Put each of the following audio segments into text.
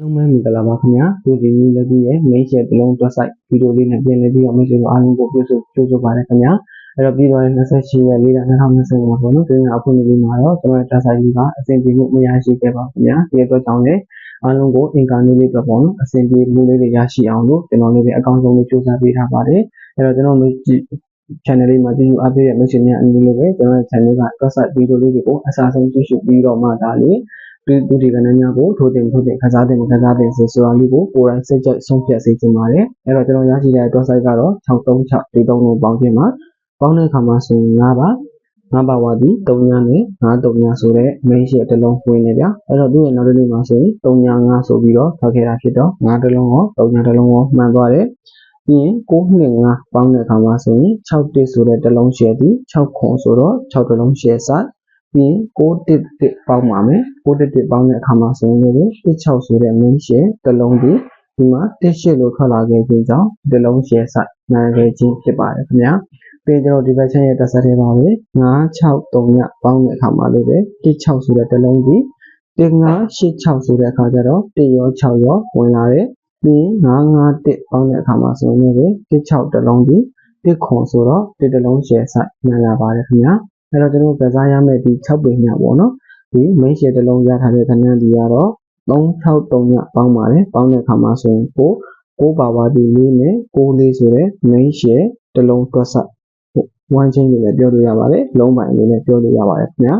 လုံးမဲမင်္ဂလာပါခင်ဗျာဒီဒီနီလက်ပြီးရဲ့ main share တစ်လုံးတွက်ဆိုင်ဗီဒီယိုလေးနဲ့ပြန်လည်ပြီးတော့မိတ်ဆွေတို့အားလုံးကိုပြုစုကြိုးစားပါရခင်ဗျာအဲ့တော့ပြီးတော့28ရက်4လ2025ပေါ့နော်ဒီနေ့အခုနေ့လေးမှာတော့ကျွန်တော်တက်ဆိုင်ကြီးကအဆင်ပြေမှုမရရှိခဲ့ပါဘူးခင်ဗျာဒီအတွက်ကြောင့်လည်းအားလုံးကိုအင်ကာနေလေးတော့ပေါ့နော်အဆင်ပြေမှုလေးတွေရရှိအောင်လို့ကျွန်တော်လေးတွေအကောင်းဆုံးလို့ကြိုးစားပေးထားပါတယ်အဲ့တော့ကျွန်တော်မိတ် channel လေးမှာကြည့်ယူအားပေးတဲ့မိတ်ဆွေများအနေနဲ့လည်းကျွန်တော် channel ကတွက်ဆိုင်ဗီဒီယိုလေးတွေကိုအစားဆုံးကြည့်ရှုပြီးတော့မှဒါလေး ဒီဒုတိယကဏ္ဍများကိုထိုးတင်ထိုးတင်ခစားတင်ခစားတင်ဆိုဆိုတာလေးကိုကိုယ်တိုင်စိတ်ကြိုက်ဆုံးဖြတ်စေချင်ပါတယ်အဲ့တော့ကျွန်တော်ရရှိတဲ့ website ကတော့636ဒီ3လုံးပေါင်းခြင်းမှာပေါင်းတဲ့အခါမှာဆိုရင်5ပါ5ပါဝါဒီ3ညနဲ့5 3ညဆိုတဲ့ main sheet တစ်လုံးဝင်နေဗျာအဲ့တော့သူ့ရဲ့နောက်တစ်နေ့မှာဆိုရင်3ည5ဆိုပြီးတော့ထွက်ခဲ့တာဖြစ်တော့5တစ်လုံးရော3ညတစ်လုံးရောမှန်သွားတယ်ပြီးရင်6နှစ်5ပေါင်းတဲ့အခါမှာဆိုရင်6တစ်ဆိုတဲ့တစ်လုံး share ဒီ6ခွန်ဆိုတော့6တစ်လုံး share စ ပြီးရင်6တစ်တစ်ပေါင်းပါမယ်6တစ်တစ်ပေါင်းတဲ့အခါမှာဆိုရင်လည်း16ဆိုတဲ့ main share တစ်လုံးဒီဒီမှာတစ်ရှစ်လို့ထွက်လာခဲ့ခြင်းကြောင့်တစ်လုံး share စမှန်ခဲ့ခြင်းဖြစ်ပါတယ်ခင်ဗျာပြီးကျွန်တော်ဒီဘက်ချက်ရဲ့တက်ဆက်တွေပါပဲ9 6 3ညပေါင်းတဲ့အခါမှာလည်းပဲ16ဆိုတဲ့တစ်လုံးဒီ1 5 8 6ဆိုတဲ့အခါကျတော့1ရော6ရောဝင်လာတယ်ပြီးရင်951ပေါင်းတဲ့အခါမှာဆိုရင်လည်း16တစ်လုံးဒီ1ခွန်ဆိုတော့1တစ်လုံး share ဆိုင်မှန်လာပါတယ်ခင်ဗျာ အဲ့တော့ကျွန်တော်ကစားရမယ့်ဒီ6ပေညပေါ့နော်ဒီ main share တစ်လုံးရထားတဲ့ခဏဒီကတော့363ညပေါင်းပါတယ်ပေါင်းတဲ့အခါမှာဆိုရင်ကို6ပါပါဒီလေးနဲ့6လေးဆိုတဲ့ main share တစ်လုံးတွက်ဆက်ဝမ်းချင်းလေးနဲ့ပြောလို့ရပါတယ်လုံးပိုင်းလေးနဲ့ပြောလို့ရပါတယ်ခင်ဗျာ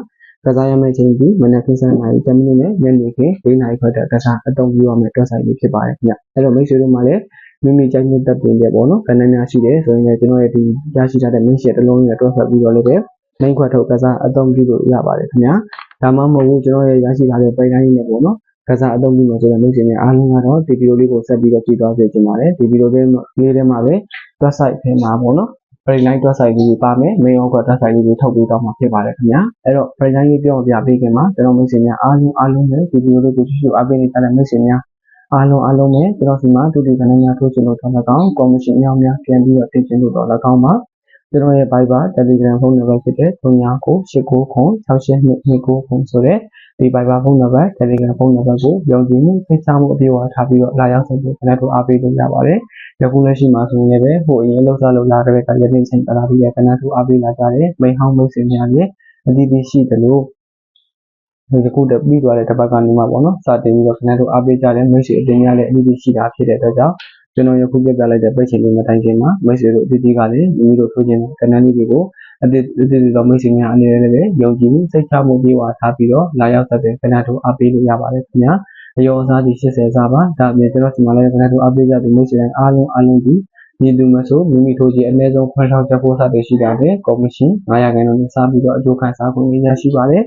ကစားရမယ့်ချိန်ဒီမနက်ခင်း7:00နာရီ10မိနစ်နဲ့ညနေခင်း4:00နာရီခွဲတက်ကစားအသုံးပြုရမယ့်တွက်ဆိုင်လေးဖြစ်ပါတယ်ခင်ဗျအဲ့တော့မိတ်ဆွေတို့မှလည်းမိမိကြိုက်တဲ့တပ်တင်တဲ့ပေါ့နော်ကဏ္ဍများရှိတယ်ဆိုရင်လည်းကျွန်တော်ရဲ့ဒီရရှိထားတဲ့ main share တစ်လုံးနဲ့တွက်ဆက်ပြီးတော့လည်း ပဲ main ခွက်ထုတ်ကစားအသုံးပြုလို့ရပါတယ်ခင်ဗျာဒါမှမဟုတ်ဘူးကျွန်တော်ရဲ့ရရှိထားတဲ့ပိုင်တိုင်းနဲ့ပေါ့နော်ကစားအသုံးပြုမှာဆိုတဲ့မိတ်ဆွေများအားလုံးကတော့ဒီဗီဒီယိုလေးကိုဆက်ပြီးတော့ကြည့်သွားစေချင်ပါတယ်ဒီဗီဒီယိုလေးလေးထဲမှာပဲ website ထဲမှာပေါ့နော် free line website လေးပါမယ် main ရောက website လေးကိုထုတ်ပေးတော့မှာဖြစ်ပါတယ်ခင်ဗျာအဲ့တော့ free line လေးပြောပြပေးခင်မှာကျွန်တော်မိတ်ဆွေများအားလုံးအားလုံးပဲဒီဗီဒီယိုလေးကိုကြည့်ရှုအားပေးနေကြတဲ့မိတ်ဆွေများအားလုံးအားလုံးပဲကျွန်တော်စီမှာဒုတိယကဏ္ဍများထိုးချင်လို့တော့၎င်း commission အများများပြန်ပြီးတော့တင်ချင်လို့တော့၎င်းပါ ကျွန်တော်ရဲ့ Viber Telegram ဖုန်းနံပါတ်ဖြစ်တဲ့39989229ဆိုတဲ့ဒီ Viber ဖုန်းနံပါတ် Telegram ဖုန်းနံပါတ်ကိုယုံကြည်မှုသိချမှုအပြည့်အဝထားပြီးတော့လာရောက်ဆက်ပြီးခဏတို့အားပေးလို့ရပါတယ်။ယခုလက်ရှိမှာဆိုရင်လည်းဟိုအရင်လှုပ်ရှားလို့လာတဲ့ကရတဲ့ချိန်ပလာပြီးရခဏတို့အားပေးလာကြတယ်။မိန်ဟောင်းမိတ်ဆွေများရဲ့အတိအကျရှိတယ်လို့ဒီခုတပြီးသွားတဲ့တစ်ပတ်ကနေမှပေါ့နော်စတင်ပြီးတော့ခဏတို့အားပေးကြတဲ့မိတ်ဆွေအတင်းများလည်းအတိအကျရှိတာဖြစ်တဲ့အတွက်ကြောင့် ကျွန်တော်ယခုပြပြလိုက်တဲ့ပိတ်ချင်လေးမတိုင်ခင်မှာမိတ်ဆွေတို့အတိအကျကလည်းမိမိတို့ထိုးခြင်းကဏ္ဍလေးတွေကိုအတိအကျတော့မိတ်ဆွေများအနေနဲ့လည်းယုံကြည်မှုစိတ်ချမှုပြေဝထားပြီးတော့လာရောက်တဲ့ကဏ္ဍတို့အားပေးလို့ရပါတယ်ခင်ဗျာအယောအစားဒီ80စားပါဒါအပြင်ကျွန်တော်ဒီမှာလည်းကဏ္ဍတို့အားပေးကြတဲ့မိတ်ဆွေတိုင်းအားလုံးအားလုံးဒီညီသူမဆိုမိမိထိုးခြင်းအနည်းဆုံးခွဲထောက်ချက်ဖို့စတဲ့ရှိတာပဲကော်မရှင်900ခန်းလုံးနဲ့စားပြီးတော့အကျိုးခံစားခွင့်ရရှိပါတယ်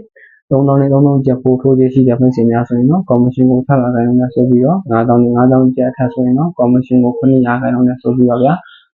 3000နဲ့3000ကျပ်ပို့ထိုးခြင်းရှိတဲ့ပြင်ဆင်များဆိုရင်တော့ကော်မရှင်ကိုဆက်လာခိုင်းလို့ဆိုပြီးတော့9000နဲ့9000ကျပ်အထက်ဆိုရင်တော့ကော်မရှင်ကို900ခိုင်းလို့ဆိုပြီးတော့ဗျာ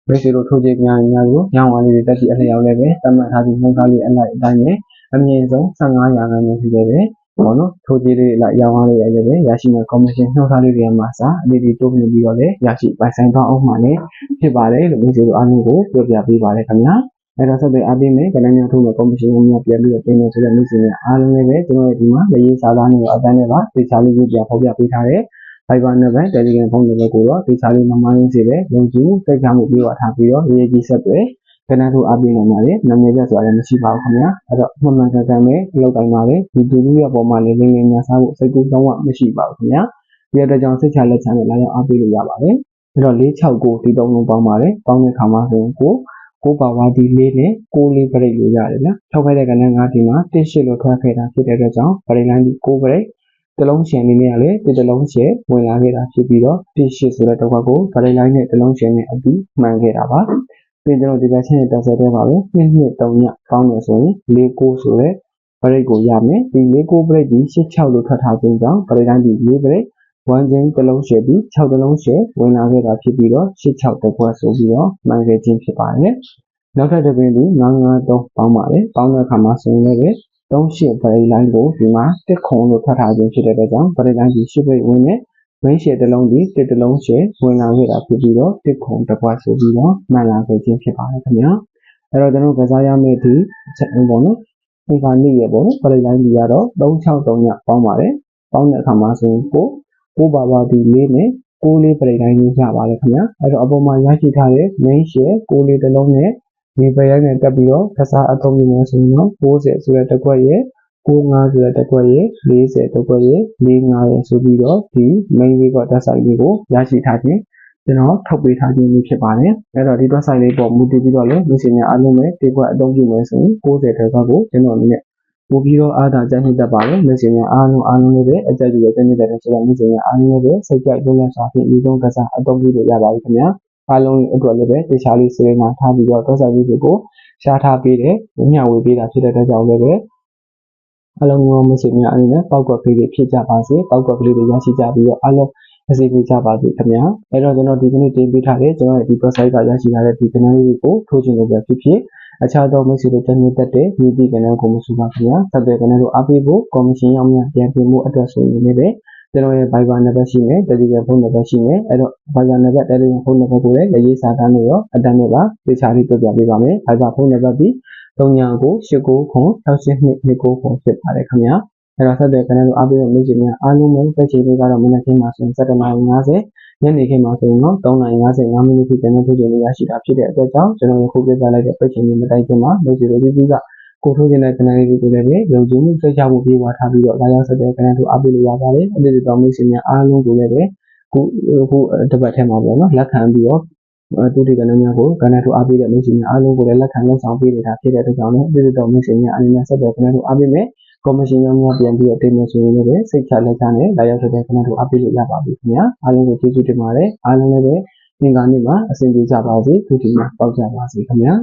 မိတ်ဆွေတို့ထိုးခြင်းများများကိုညောင်းဝါလေးတွေတက်ပြီးအလျောက်လည်းပဲသတ်မှတ်ထားပြီးနှုတ်သားလေးအလိုက်အတိုင်းပဲအမြင့်ဆုံး15ရာခိုင်နှုန်းရှိတယ်ပဲပေါ့နော်ထိုးကြည့်လေးလိုက်ရောင်းအားလေးရလည်းပဲရရှိမဲ့ကော်မရှင်နှုတ်သားလေးတွေမှာစာအလေးတွေတိုးမြင့်ပြီးတော့လည်းရရှိပိုင်ဆိုင်သွားအောင်မှလည်းဖြစ်ပါတယ်လို့မိတ်ဆွေတို့အားလုံးကိုပြောပြပေးပါရခင်ဗျာ အဲ့တော့ဆက်သွယ်အားပေးမယ်ကဏ္ဍများထိုးမယ်ကော်မရှင်များပြန်ပြီးတော့တင်နေဆိုတဲ့မိတ်ဆွေများအားလုံးလည်းပဲကျွန်တော်ဒီမှာရေးစာသားမျိုးအတန်းနဲ့ပါသေချာလေးကိုပြန်ဖော်ပြပေးထားတယ် Viber နဲ့ပဲ Telegram ဖုန်းနံပါတ်ကိုတော့သေချာလေးမမိုင်းစေပဲယုံကြည်စိတ်ချမှုပြေဝထားပြီးတော့ရေးကြီးဆက်သွယ်ကဏ္ဍထိုးအားပေးနိုင်ပါတယ်နာမည်ပြဆိုတာလည်းမရှိပါဘူးခင်ဗျာအဲ့တော့မှန်မှန်ကန်ကန်ပဲလောက်တိုင်းပါပဲဒီတူလူရဲ့ပုံမှာလည်းလင်းလင်းညာစားဖို့စိတ်ကူးလုံးဝမရှိပါဘူးခင်ဗျာဒီအတွက်ကြောင့်စိတ်ချလက်ချနဲ့လာရောက်အားပေးလို့ရပါတယ်အဲ့တော့469ဒီသုံးလုံးပေါင်းပါတယ်ပေါင်းတဲ့ခါမှာဆိုရင်ကို ကိုပါဝါဒီလေးနဲ့ကိုလေးဘရိတ်လို့ရတယ်နော်ထောက်ခဲ့တဲ့ကဏ္ဍငါးဒီမှာတစ်ရှစ်လို့ထွက်ခဲ့တာဖြစ်တဲ့အတွက်ကြောင့်ဘရိတ်လိုင်းဒီကိုဘရိတ်တလုံးရှင်အနေနဲ့ကလည်းဒီတလုံးရှင်ဝင်လာခဲ့တာဖြစ်ပြီးတော့တစ်ရှစ်ဆိုတဲ့တော့ကကိုဘရိတ်လိုင်းနဲ့တလုံးရှင်နဲ့အပြီးမှန်ခဲ့တာပါပြန်ကျွန်တော်ဒီဘက်ချင်းတက်ဆက်တဲ့ပါပဲနှစ်နှစ်သုံးညကောင်းတယ်ဆိုရင်၄ကိုဆိုတဲ့ break ကိုရမယ်ဒီ၄ကို break ဒီ6 6လို့ထွက်ထားခြင်းကြောင့် break တိုင်းဒီ၄ break 1ချင်းတစ်လုံးရှယ်ပြီး6တစ်လုံးရှယ်ဝင်လာခဲ့တာဖြစ်ပြီးတော့86တကွက်ဆိုပြီးတော့မှန်ခဲ့ခြင်းဖြစ်ပါတယ်။နောက်ထပ်တစ်ပင်သည်993ပေါင်းပါတယ်။ပေါင်းတဲ့အခါမှာဆိုရင်လည်း38 break line ကိုဒီမှာတစ်ခုံလို့ထပ်ထားခြင်းဖြစ်တဲ့အတွက်ကြောင့် break line ကြီး8 break ဝင်နေ main share တစ်လုံးဒီတစ်တစ်လုံးရှယ်ဝင်လာခဲ့တာဖြစ်ပြီးတော့တစ်ခုံတစ်ကွက်ဆိုပြီးတော့မှန်လာခဲ့ခြင်းဖြစ်ပါတယ်ခင်ဗျာ။အဲ့တော့ကျွန်တော်ကစားရမယ့်ဒီချက်အင်းပေါ့နော်။ဒီကနေ့ရပေါ့နော် break line ကြီးကတော့363ညပေါင်းပါတယ်။ပေါင်းတဲ့အခါမှာဆိုရင်ကို ကိုပါပါဒီလေးနဲ့ကိုးလေးပရိတိုင်းလေးရပါတယ်ခင်ဗျာအဲ့တော့အပေါ်မှာရရှိထားတဲ့ main share ကိုးလေးတစ်လုံးနဲ့ဒီပရိတိုင်းနဲ့တက်ပြီးတော့ကစားအသုံးပြုမယ်ဆိုရင်တော့60ဆိုတဲ့တစ်ခွက်ရဲ့95ဆိုတဲ့တစ်ခွက်ရဲ့40တစ်ခွက်ရဲ့45ရဲ့ဆိုပြီးတော့ဒီ main လေးကတက်ဆိုင်လေးကိုရရှိထားခြင်းကျွန်တော်ထုတ်ပေးထားခြင်းဖြစ်ပါတယ်အဲ့တော့ဒီ website လေးပေါ်မူတည်ပြီးတော့လည်းလူစင်များအားလုံးပဲဒီကွက်အသုံးပြုမယ်ဆိုရင်60တဲ့ကွက်ကိုကျွန်တော်အနေနဲ့ ပို့ပြီးတော့အားသာကြိုက်နှစ်တတ်ပါတယ်လူစင်များအားလုံးအားလုံးလေးပဲအကြိုက်ကြီးပဲကြိုက်နှစ်တတ်တယ်ဆိုတော့လူစင်များအားလုံးလေးပဲစိတ်ကြိုက်လုံးဝစွာဖြင့်ဒီဆုံးကစားအသုံးပြုလို့ရပါပြီခင်ဗျာအားလုံးအတွက်လည်းပဲတခြားလေးစေနာထားပြီးတော့ website လေးကိုရှားထားပေးတယ်မျှဝေပေးတာဖြစ်တဲ့အတွက်ကြောင့်လည်းပဲအားလုံးရောမရှိများအနေနဲ့ပောက်ကွက်ကလေးတွေဖြစ်ကြပါစေပောက်ကွက်ကလေးတွေရရှိကြပြီးတော့အားလုံးအစီအပြေကြပါစေခင်ဗျာအဲ့တော့ကျွန်တော်ဒီကနေ့တင်ပေးထားတဲ့ကျွန်တော်ရဲ့ဒီ website ကရရှိထားတဲ့ဒီကဏ္ဍလေးတွေကိုထိုးချင်လို့ပဲဖြစ်ဖြစ် အခြားသောမိတ်ဆွေတို့တက်နေတတ်တဲ့ဒီဒီကဏ္ဍကိုမဆိုပါခင်ဗျာဆက်သွယ်ကဏ္ဍတို့အားပေးဖို့ကော်မရှင်ရောက်များပြန်ပြင်မှုအတွက်ဆိုရင်လည်းကျွန်တော်ရဲ့ Viber နံပါတ်ရှိမယ် Telegram ဖုန်းနံပါတ်ရှိမယ်အဲ့တော့ Viber နံပါတ် Telegram ဖုန်းနံပါတ်ကိုလည်းလက်ရေးစာတမ်းနဲ့ရောအတန်းနဲ့ပါသေချာလေးပြပြပေးပါမယ် Viber ဖုန်းနံပါတ်ပြီး3998ခွန်6229ခွန်ဖြစ်ပါတယ်ခင်ဗျာအဲ့တော့ဆက်သွယ်ကဏ္ဍတို့အားပေးတဲ့မိတ်ဆွေများအားလုံးပဲတက်ချင်လေးကတော့မနက်ခင်းမှာဆိုရင်7:50 ညနေခင်းမှာဆိုရင်တော့3:55မိနစ်ထိကျန်တဲ့ထုတ်ချိန်လေးရရှိတာဖြစ်တဲ့အတွက်ကြောင့်ကျွန်တော်အခုပြပြလိုက်တဲ့ပိတ်ချိန်လေးမတိုင်ခင်မှာမိတ်ဆွေတို့ဒီကကိုထိုးခြင်းတဲ့ကဏ္ဍလေးတွေကိုလည်းယုံကြည်မှုစိတ်ချမှုပြေဝထားပြီးတော့လာရောက်ဆက်တဲ့ကဏ္ဍတို့အားပေးလို့ရပါတယ်အဲ့ဒီတော့မိတ်ဆွေများအားလုံးကိုလည်းပဲခုခုတပတ်ထဲမှာပေါ့နော်လက်ခံပြီးတော့တူတီကဏ္ဍများကိုကဏ္ဍတို့အားပေးတဲ့မိတ်ဆွေများအားလုံးကိုလည်းလက်ခံလှုပ်ဆောင်ပေးနေတာဖြစ်တဲ့အတွက်ကြောင့်လည်းဒီတော့မိတ်ဆွေများအနေနဲ့ဆက်တဲ့ကဏ္ဍတို့အားပေးမယ် ကော်မရှင်ရောများပြန်ပြီးတော့တင်မယ်ဆိုရင်လည်းစိတ်ချလက်ချနဲ့လာရောက်တဲ့ခဏတို့အပိလို့ရပါပြီခင်ဗျာအားလုံးကိုကျေးဇူးတင်ပါတယ်အားလုံးလည်းပဲသင်္ကားနေ့မှာအဆင်ပြေကြပါစေသူတီမှာပေါက်ကြပါစေခင်ဗျာ